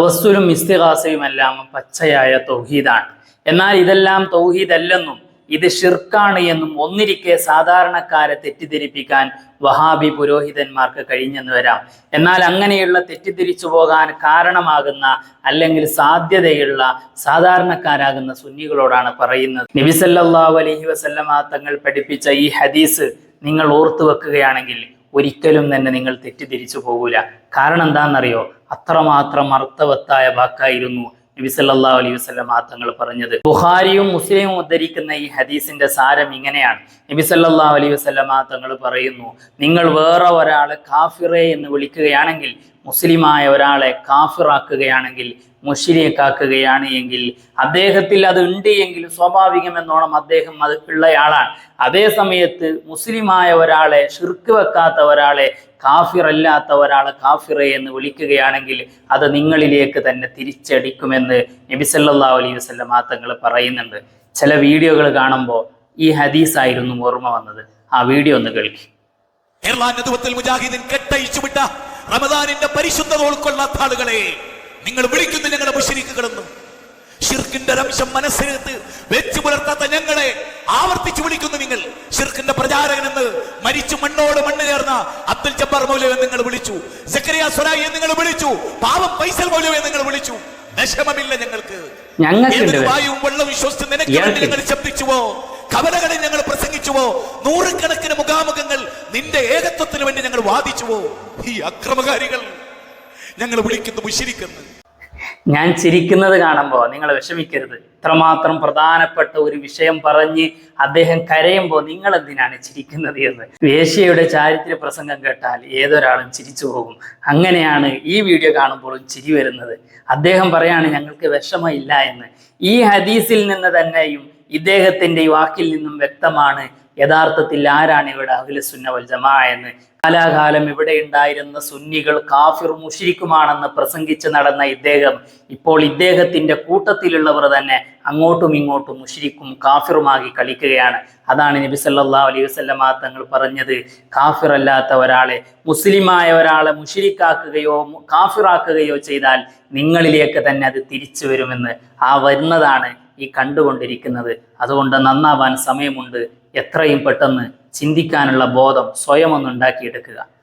തവസ്സുലും ഇസ്തിഹാസയുമെല്ലാം പച്ചയായ തൗഹീദാണ്. എന്നാൽ ഇതെല്ലാം തൗഹീദല്ലെന്നും ഇത് ഷിർക്കാണ് എന്നും ഒന്നിരിക്കെ സാധാരണക്കാരെ തെറ്റിദ്ധരിപ്പിക്കാൻ വഹാബി പുരോഹിതന്മാർക്ക് കഴിഞ്ഞെന്ന് വരാം. എന്നാൽ അങ്ങനെയുള്ള തെറ്റിദ്ധരിച്ചു പോകാൻ കാരണമാകുന്ന അല്ലെങ്കിൽ സാധ്യതയുള്ള സാധാരണക്കാരാകുന്ന സുന്നികളോടാണ് പറയുന്നത്. നബിസല്ലാഹു അലൈഹി വസല്ലമ തങ്ങൾ പഠിപ്പിച്ച ഈ ഹദീസ് നിങ്ങൾ ഓർത്തു വെക്കുകയാണെങ്കിൽ ഒരിക്കലും തന്നെ നിങ്ങൾ തെറ്റിദ്ധരിച്ചു പോകൂല. കാരണം എന്താണെന്നറിയോ? അത്രമാത്രം അർത്ഥവത്തായ വാക്കായിരുന്നു നബി സല്ലല്ലാഹു അലൈഹി വസല്ലം തങ്ങൾ പറഞ്ഞത്. ബുഹാരിയും മുസ്ലിമും ഉദ്ധരിക്കുന്ന ഈ ഹദീസിന്റെ സാരം ഇങ്ങനെയാണ്. നബി സല്ലല്ലാഹു അലൈഹി വസല്ലം തങ്ങൾ പറയുന്നു നിങ്ങൾ വേറെ ഒരാളെ കാഫിറെ എന്ന് വിളിക്കുകയാണെങ്കിൽ മുസ്ലിമായ ഒരാളെ കാഫിറാക്കുകയാണെങ്കിൽ മുഷിരിയക്കാക്കുകയാണ് എങ്കിൽ അദ്ദേഹത്തിൽ അത് ഉണ്ട് എങ്കിൽ സ്വാഭാവികമെന്നോണം അദ്ദേഹം അത് ഉള്ളയാളാണ് അതേ സമയത്ത് മുസ്ലിമായ ഒരാളെ ഷിർക്ക് വെക്കാത്ത ഒരാളെ കാഫിറല്ലാത്ത ഒരാളെ കാഫിറെ എന്ന് വിളിക്കുകയാണെങ്കിൽ അത് നിങ്ങളിലേക്ക് തന്നെ തിരിച്ചടിക്കുമെന്ന് നബിസല്ലാ അലൈഹി വസ്ലം തങ്ങൾ പറയുന്നുണ്ട്. ചില വീഡിയോകൾ കാണുമ്പോൾ ഈ ഹദീസായിരുന്നു ഓർമ്മ വന്നത്. ആ വീഡിയോ ഒന്ന് കേൾക്കി. റമദാനിന്റെ പരിശുദ്ധത ഉൾക്കൊള്ളാത്ത ആളുകളെ നിങ്ങൾ വിളിക്കുന്നു ഞങ്ങളെ മുഷരിക്കുകളെന്ന്. ഷിർക്കിന്റെ രംശം മനസ്സിനകത്ത് വെച്ചു പുലർത്താത്ത ഞങ്ങളെ ആവർത്തിച്ചു വിളിക്കുന്നു നിങ്ങൾ. ഷിർക്കിന്റെ പ്രചാരകനെന്ന് മരിച്ചു മണ്ണോട് മണ്ണ് ചേർന്ന അബ്ദുൽ ജബ്ബാർ മൗലവെ നിങ്ങൾ വിളിച്ചു. സക്കരിയ സ്വരായി നിങ്ങൾ വിളിച്ചു. പാവം പൈസൽ മൗലവെ നിങ്ങൾ വിളിച്ചു. വിഷമമില്ല ഞങ്ങൾക്ക്. വായുവും വെള്ളവും വിശ്വസിച്ച് നിനക്ക് വേണ്ടി നിങ്ങൾ ഞങ്ങൾ ശബ്ദിച്ചുവോ? കവലകളിൽ ഞങ്ങൾ പ്രസംഗിച്ചുവോ നൂറുകണക്കിന് മുഖാമുഖങ്ങൾ നിന്റെ ഏകത്വത്തിന് വേണ്ടി ഞങ്ങൾ വാദിച്ചുവോ? ഈ അക്രമകാരികൾ ഞങ്ങൾ വിളിക്കുന്നു മുഷിരിക്കുന്നു ഞാൻ ചിരിക്കുന്നത് കാണുമ്പോൾ നിങ്ങൾ വിഷമിക്കരുത്. ഇത്രമാത്രം പ്രധാനപ്പെട്ട ഒരു വിഷയം പറഞ്ഞ് അദ്ദേഹം കരയുമ്പോൾ നിങ്ങൾ എന്തിനാണ് ചിരിക്കുന്നത് എന്ന്. വേശ്യയുടെ ചാരിത്ര പ്രസംഗം കേട്ടാൽ ഏതൊരാളും ചിരിച്ചു പോകും. അങ്ങനെയാണ് ഈ വീഡിയോ കാണുമ്പോഴും ചിരി വരുന്നത്. അദ്ദേഹം പറയാണ് ഞങ്ങൾക്ക് വിഷമമില്ല എന്ന്. ഈ ഹദീസിൽ നിന്ന് തന്നെയും ഇദ്ദേഹത്തിന്റെ ഈ വാക്കിൽ നിന്നും വ്യക്തമാണ് യഥാർത്ഥത്തിൽ ആരാണ് ഇവിടെ അഖിലസുന്ന വൽ ജമാ എന്ന്. കാലാകാലം ഇവിടെ ഉണ്ടായിരുന്ന സുന്നികൾ കാഫിർ മുഷിരിക്കുമാണെന്ന് പ്രസംഗിച്ച് നടന്ന ഇദ്ദേഹം ഇപ്പോൾ ഇദ്ദേഹത്തിന്റെ കൂട്ടത്തിലുള്ളവർ തന്നെ അങ്ങോട്ടും ഇങ്ങോട്ടും മുഷിരിക്കും കാഫിറുമാകി കളിക്കുകയാണ്. അതാണ് നബി സല്ലല്ലാഹു അലൈഹി വസല്ലമ തങ്ങൾ പറഞ്ഞത്. കാഫിർ അല്ലാത്ത ഒരാളെ മുസ്ലിമായ ഒരാളെ മുഷിരിക്കാക്കുകയോ കാഫിറാക്കുകയോ ചെയ്താൽ നിങ്ങളിലേക്ക് തന്നെ അത് തിരിച്ചു വരുമെന്ന് ആ വരുന്നതാണ് ഈ കണ്ടുകൊണ്ടിരിക്കുന്നത്. അതുകൊണ്ട് നന്നാവാൻ സമയമുണ്ട്. എത്രയും പെട്ടെന്ന് ചിന്തിക്കാനുള്ള ബോധം സ്വയം ഒന്ന് ഉണ്ടാക്കിയെടുക്കുക.